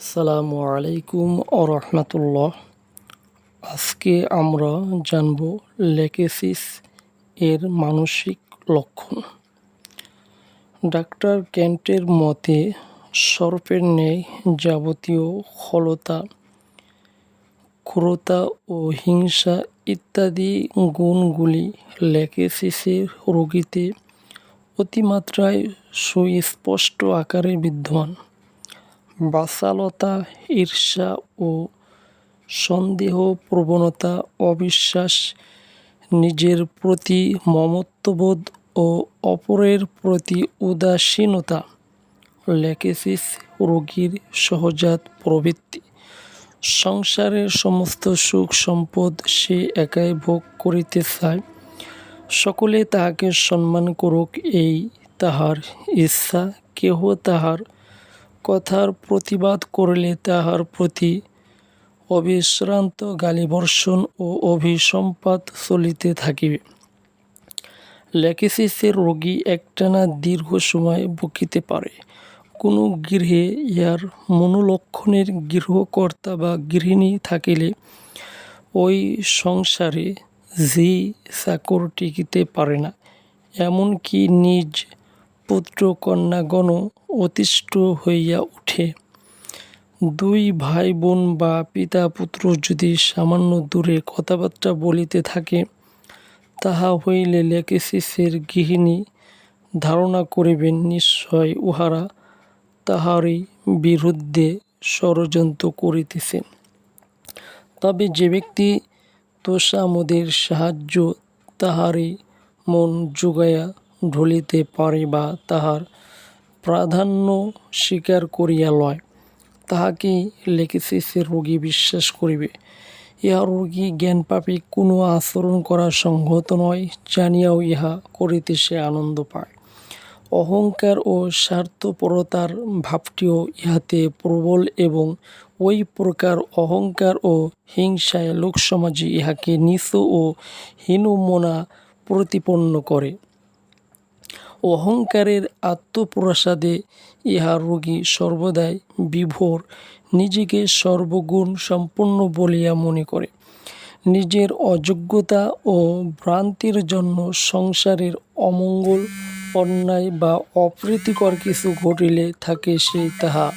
আসসালামু আলাইকুম রহমতুল্লাহ। আজকে আমরা জানব লেকেসিস এর মানসিক লক্ষণ। ডাক্তার ক্যান্টের মতে, সর্পের ন্যায় যাবতীয় খলতা ক্রোতা ও হিংসা ইত্যাদি গুণগুলি লেকেসিসের রোগীতে অতিমাত্রায় সুস্পষ্ট আকারে বিদ্যমান। বাচালতা, ঈর্ষা ও সন্দেহ, প্রবণতা, অবিশ্বাস, নিজের প্রতি মমত্ববোধ ও অপরের প্রতি উদাসীনতা। লেকেসিস রোগীর সহজাত প্রবৃত্তি। সংসারের সমস্ত সুখ সম্পদ সে একাই ভোগ করিতে চায়। সকলে তাহাকে সম্মান করুক, এই তাহার ইচ্ছা, কেহ তাহার কথার প্রতিবাদ করিলে তাহার প্রতি অবিশ্রান্ত গালিবর্ষণ ও অভিসম্পাত চলিতে থাকিবে। ল্যাকেসিসের রোগী একটানা দীর্ঘ সময় বকিতে পারে। কোনো গৃহে ইয়ার মনোলক্ষণের গৃহকর্তা বা গৃহিণী থাকিলে ওই সংসারে ঝি চাকর টিকিতে পারে না, এমনকি নিজ পুত্র কন্যাগণও অতিষ্ঠ হইয়া উঠে। দুই ভাই বোন বা পিতা পুত্র যদি সামান্য দূরে কথাবার্তা বলিতে থাকে, তাহা হইলে লেকেসিসের গৃহিণী ধারণা করিবেন নিশ্চয় উহারা তাহারই বিরুদ্ধে ষড়যন্ত্র করিতেছে তবে যে ব্যক্তি তোষামোদের সাহায্য তাহারই মন যোগাইয়া ঢলিতে পারে বা তাহার প্রাধান্য স্বীকার করিয়া লয় তাহাকেই লেকেসিসের রোগী বিশ্বাস করিবে। ইহা রোগী জ্ঞানপাপী কোনো আচরণ করা সংহত নয়, জানিয়াও ইহা করিতে সে আনন্দ পায়। অহংকার ও স্বার্থপরতার ভাবটিও ইহাতে প্রবল এবং ওই প্রকার অহংকার ও হিংসায় লোকসমাজে ইহাকে নিচ ও হীনমনা প্রতিপন্ন করে। অহংকারের আত্মপ্রসাদে ইহা রোগী সর্বদাই বিভোর, নিজেকে সর্বগুণ সম্পন্ন বলিয়া মনে করে। নিজের অযোগ্যতা ও ভ্রান্তির জন্য সংসারের অমঙ্গল, অন্যায় বা অপ্রীতিকর কিছু ঘটিলে থাকে সে তাহা।